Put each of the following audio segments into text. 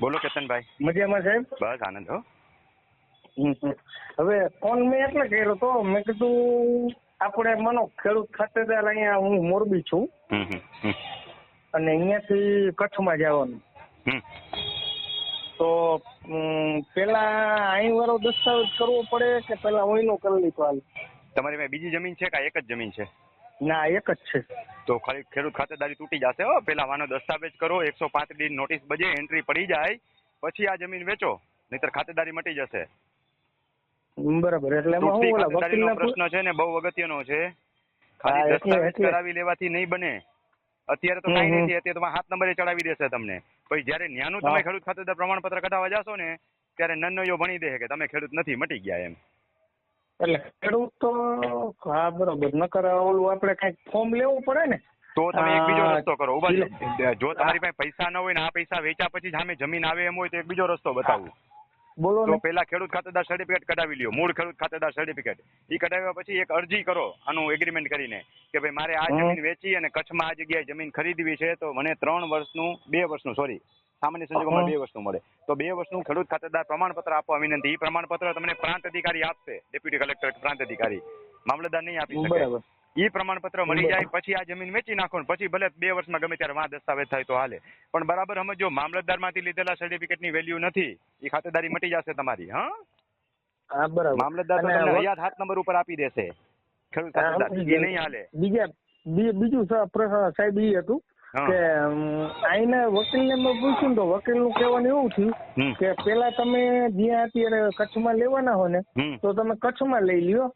બોલો કેતનભાઈ. મજામાં સાહેબ? બસ આનંદ હો. હવે ફોન મેં એટલે કર્યો તો મેં કીધું આપણે માનો ખેડૂત ખાતેદાર અહીંયા હું મોરબી છું. અને અહીંયાથી કચ્છમાં જવાનું. તો પેલા અહીં વાળો દસ્તાવેજ કરવો પડે કે પેલા અહીંનો કરી લીધો હાલ? તમારી પાસે બીજી જમીન છે કે એક જ જમીન છે? ના એક જ છે. તો ખાલી ખેડૂત ખાતેદારી તૂટી જશે હો. પેલા વાનો દસ્તાવેજ કરો એકસો પાંત્રીસ નોટિસ બજે એન્ટ્રી પડી જાય પછી આ જમીન વેચો નહીતર ખાતેદારી મટી જશે. બરાબર એટલે ખાતેદારીનો પ્રશ્ન છે ને બહુ અગત્યનો છે. ખાલી દસ્તાવેજ કરાવી લેવાથી નહીં બને. અત્યારે તો કઈ. નથી અત્યારે તમારા હાથ નંબરે ચડાવી દેશે તમને. પછી જયારે ન્યાનું તમે ખેડૂત ખાતેદાર પ્રમાણપત્ર કઢાવવા જાશો ને ત્યારે નન્નયો ભણી દે કે તમે ખેડૂત નથી મટી ગયા એમ. એટલે ખેડૂત તો હા બરોબર. નકર ઓલું આપણે કંઈક ફોર્મ લેવું પડે ને. તો તમે એક બીજો રસ્તો કરો. ઊભા જો તમારી પાસે પૈસા ન હોય ને આ પૈસા વેચ્યા પછી સામે જમીન આવે એમ હોય તો એક બીજો રસ્તો બતાવું. બોલો તો પેલા ખેડૂત ખાતેદાર સર્ટિફિકેટ કઢાવી લ્યો. મૂળ ખેડૂત ખાતેદાર સર્ટિફિકેટ એ કઢાવ્યા પછી એક અરજી કરો આનું એગ્રીમેન્ટ કરીને કે ભાઈ મારે આ જમીન વેચી અને કચ્છમાં આ જગ્યાએ જમીન ખરીદવી છે તો મને ત્રણ વર્ષનું બે વર્ષનું સોરી સામાન્ય સંજોગોમાં. બે વસ્તુ મળે. તો બે વસ્તુ ખેડૂત ખાતેદાર પ્રમાણપત્ર આપવા વિનંતી એ પ્રમાણપત્ર તમને પ્રાંત અધિકારી આપશે ડેપ્યુટી કલેક્ટર પ્રાંત અધિકારી. મામલતદાર નહીં આપી શકે. ઈ પ્રમાણપત્ર મળી જાય પછી આ જમીન વેચી નાખો પછી ભલે બે વર્ષમાં ગમે ત્યારે વાં દસ્તાવેજ થાય તો હાલે. પણ બરાબર સમજો મામલતદારમાંથી લીધેલા સર્ટિફિકેટની વેલ્યુ નથી. એ ખાતેદારી મટી જશે તમારી હા? બરાબર. મામલતદાર તમને હયાત હાથ નંબર ઉપર આપી દેશે. ખેડૂત ખાતેદાર એ નહીં હાલે. બીજા બીજું સાહેબ એ હતું. કે અહીંના વકીલને મેં પૂછ્યું તો વકીલનું કહેવાનું એવું થયું કે પેલા તમે જ્યાં અત્યારે કચ્છમાં લેવાના હો ને તો તમે કચ્છમાં લઈ લ્યો.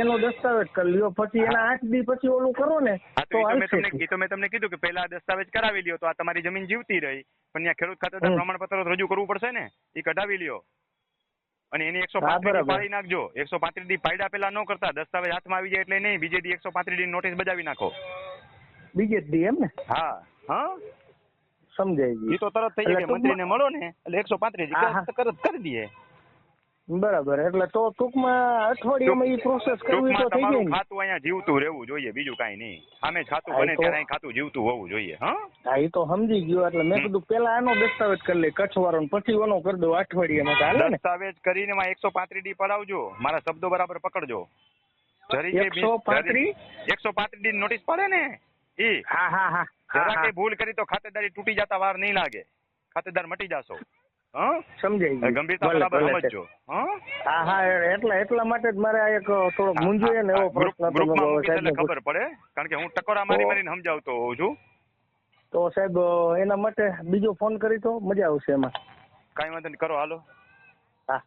એનો દસ્તાવેજ કરી લ્યો. પછી એના આઠ દી પછી ઓલું કરો ને તો તમે એ તો મેં તમને કીધું કે પેલા દસ્તાવેજ કરાવી લ્યો તો આ તમારી જમીન જીવતી રહી. પણ ત્યાં ખેડૂત ખાતેદાર. પ્રમાણપત્ર રજૂ કરવું પડશે ને? એ કઢાવી લ્યો. અને એની એકસો પાંત્રીસ. પાડી નાખજો. એકસો પાંત્રીસ દી પાયડા પેલા ન કરતા. દસ્તાવેજ હાથમાં આવી જાય એટલે નહીં. બીજે દી એકસો પાંત્રીસ દી નોટિસ બજાવી નાખો. બીજે દી એમ ને? હા. હા? સમજાય એ ગયું તો તરત થઈ જાય મંત્રીને મળો ને એટલે એકસો પાંત્રીસ. તરત કરી દઈએ. બરાબર એટલે તો ટૂંકમાં અઠવાડિયામાં એ પ્રોસેસ કરવી તો થઈ જાય ખાતું અહીંયા જીવતું રહેવું જોઈએ બીજું કાંઈ નહીં. સામે ખાતું બને ત્યારે ખાતું જીવતું હોવું જોઈએ હા? એ તો સમજી ગયો એટલે મેં. કીધું પેલા આનો દસ્તાવેજ કરી લે કચ્છ વાળો પછી ઓનો કરી દો અઠવાડિયામાં ચાલે ને. દસ્તાવેજ કરીને માં એકસો પાંત્રીસ ડી પડાવજો. મારા શબ્દો બરાબર પકડજો. જરી 135? જરી- એકસો પાંત્રીસ ડી નોટિસ પડે ને. ઈ. હા હા હા. જરા હા કે ભૂલ કરી તો ખાતેદારી તૂટી જતા વાર નહીં લાગે. ખાતેદાર મટી જાશો. હા? ગંભીરતા બરાબર સમજજો. હા? હા હા એટલા એટલા માટે જ મારે આ એક થોડો મૂંઝાય ને એવો પ્રશ્ન એટલે ખબર પડે. કારણ કે હું ટકોરા મારી મારીને સમજાવતો હોઉં છું. તો સાહેબ એના માટે બીજો ફોન કરી તો મજા આવશે એમાં. કાંઈ વાંધો નહીં કરો હાલો. હા.